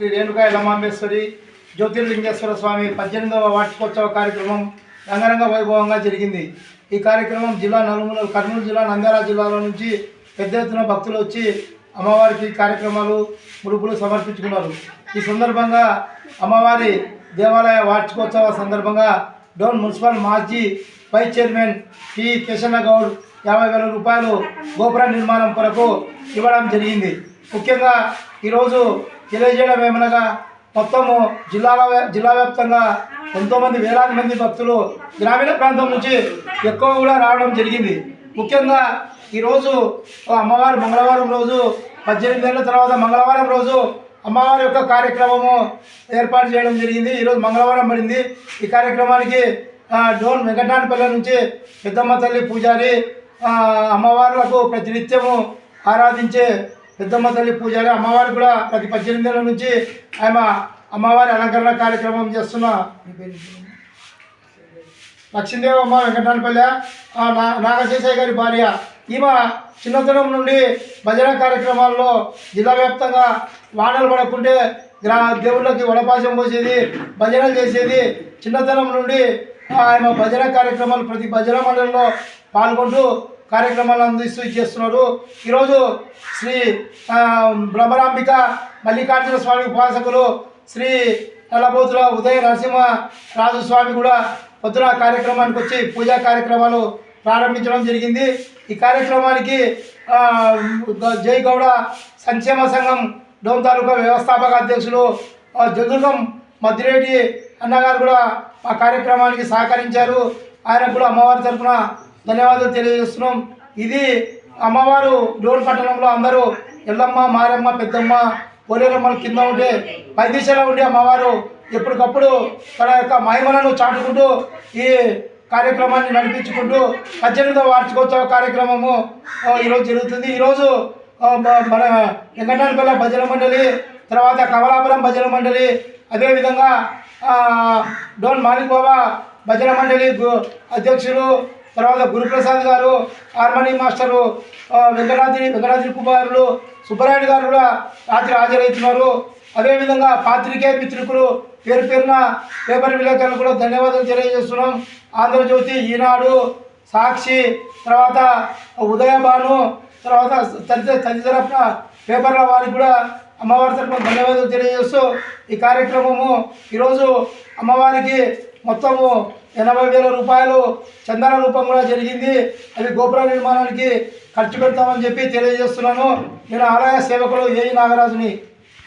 శ్రీ రేణుకా ఇలమాంబేశ్వరి జ్యోతిర్లింగేశ్వర స్వామి పద్దెనిమిదవ వార్షికోత్సవ కార్యక్రమం రంగరంగ వైభవంగా జరిగింది. ఈ కార్యక్రమం జిల్లా నలుమూల కర్నూలు జిల్లా నంద్యాల జిల్లాలో నుంచి పెద్ద ఎత్తున భక్తులు వచ్చి అమ్మవారికి కార్యక్రమాలు ముడుపులు సమర్పించుకున్నారు. ఈ సందర్భంగా అమ్మవారి దేవాలయ వార్షికోత్సవ సందర్భంగా డోన్ మున్సిపల్ మాజీ vice chairman P Kishan Goud యాభై వేల రూపాయలు గోపుర నిర్మాణం కొరకు ఇవ్వడం జరిగింది. ముఖ్యంగా ఈరోజు తెలియజేయడం ఏమనగా మొత్తము జిల్లాల జిల్లా వ్యాప్తంగా ఎంతోమంది వేలాది మంది భక్తులు గ్రామీణ ప్రాంతం నుంచి ఎక్కువ కూడా రావడం జరిగింది. ముఖ్యంగా ఈరోజు అమ్మవారి మంగళవారం రోజు పద్దెనిమిది ఏళ్ళ తర్వాత మంగళవారం రోజు అమ్మవారి యొక్క కార్యక్రమము ఏర్పాటు చేయడం జరిగింది. ఈరోజు మంగళవారం పడింది. ఈ కార్యక్రమానికి ఆ, డోన్ వెంకటానపల్లి నుంచి పెద్దమ్మ తల్లి పూజారి ఆ, అమ్మవార్లకు ప్రతినిత్యము ఆరాధించే పెద్దమ్మ తల్లి పూజారి అమ్మవారు కూడా ప్రతి పద్దెనిమిది ఏళ్ళ నుంచి ఆమె అమ్మవారి అలంకరణ కార్యక్రమం చేస్తున్న మీ పేరు లక్ష్మీదేవమ్మ నా నాగశేషయ్య గారి భార్య. ఈమె చిన్నతనం నుండి భజన కార్యక్రమాల్లో జిల్లా వ్యాప్తంగా వానలు పడకుంటే గ్రా దేవుళ్ళకి వడపాశం పోసేది భజనలు చేసేది. చిన్నతనం నుండి ఆయన భజన కార్యక్రమాలు ప్రతి భజన మండలిలో పాల్గొంటూ కార్యక్రమాలు అందిస్తూ చేస్తున్నారు ఈరోజు శ్రీ భ్రమరాంబిక మల్లికార్జున స్వామి ఉపాసకులు శ్రీ నల్లబోతుల ఉదయ నరసింహ రాజు స్వామి కూడా పొద్దున కార్యక్రమానికి వచ్చి పూజా కార్యక్రమాలు ప్రారంభించడం జరిగింది. ఈ కార్యక్రమానికి ఆ, జై గౌడ సంక్షేమ సంఘం డోన్ తాలూకా వ్యవస్థాపక అధ్యక్షులు ఆ, జదుర్గం మద్దిరెడ్డి అన్నగారు కూడా ఆ కార్యక్రమానికి సహకరించారు. ఆయనకు కూడా అమ్మవారి తరఫున ధన్యవాదాలు తెలియజేస్తున్నాం. ఇది అమ్మవారు డోన్ పట్టణంలో అందరూ ఎల్లమ్మ మారమ్మ పెద్దమ్మ పోలేరమ్మల కింద ఉంటే పై ఉండి అమ్మవారు ఎప్పటికప్పుడు తన యొక్క మహిమలను చాటుకుంటూ ఈ కార్యక్రమాన్ని నడిపించుకుంటూ పద్దెనిమిదవ వార్షికోత్సవ కార్యక్రమము ఈరోజు జరుగుతుంది. ఈరోజు మన వెంకటానపల్లి భజన మండలి తర్వాత కమలాపురం భజన మండలి అదేవిధంగా డోన్ మాలిక్ భజన మండలి అధ్యక్షులు తర్వాత గురుప్రసాద్ గారు హార్మోనీ మాస్టరు వెంకటాద్రి వెంకటాద్రి కుమారులు సుబ్బరాయుడు గారు కూడా రాత్రి హాజరవుతున్నారు. అదేవిధంగా పాత్రికేయ మిత్రుకులు పేరు పేరున పేపర్ విలేకరులు కూడా ధన్యవాదాలు తెలియజేస్తున్నాం. ఆంధ్రజ్యోతి ఈనాడు సాక్షి తర్వాత ఉదయభాను తర్వాత తదితర తదితర పేపర్ల వారికి కూడా అమ్మవారి తరఫున ధన్యవాదాలు తెలియజేస్తూ ఈ కార్యక్రమము ఈరోజు అమ్మవారికి మొత్తము ఎనభై వేల రూపాయలు చందన రూపం కూడా జరిగింది. అది గోపుర నిర్మాణానికి ఖర్చు పెడతామని చెప్పి తెలియజేస్తున్నాను. నేను ఆలయ సేవకుడు ఏఈ నాగరాజుని